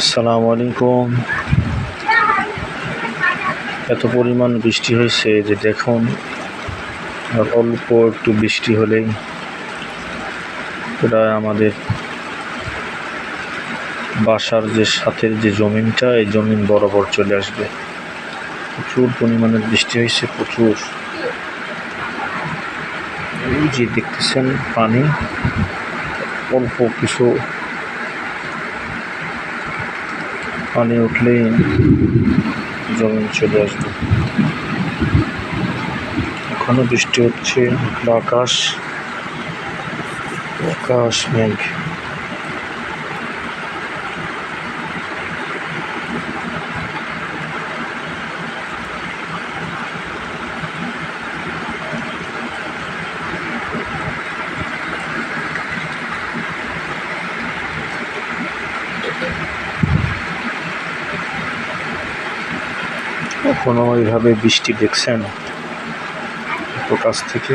আসসালামু আলাইকুম। এত পরিমাণ বৃষ্টি হয়েছে যে দেখুন, অল্প একটু বৃষ্টি হলেই প্রায় আমাদের বাসার যে সাথের যে জমিনটা, এই জমিন বরাবর চলে আসবে। প্রচুর পরিমাণে বৃষ্টি হয়েছে, প্রচুর। যে দেখতেছেন পানি, অল্প কিছু পানি উঠলেই জমিন চলে আসবে। এখনও বৃষ্টি হচ্ছে আকাশ আকাশ মেঘ। কখনো এইভাবে বৃষ্টি দেখছেন কাছ থেকে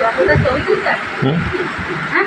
Já aconteceu o sucesso. Hã?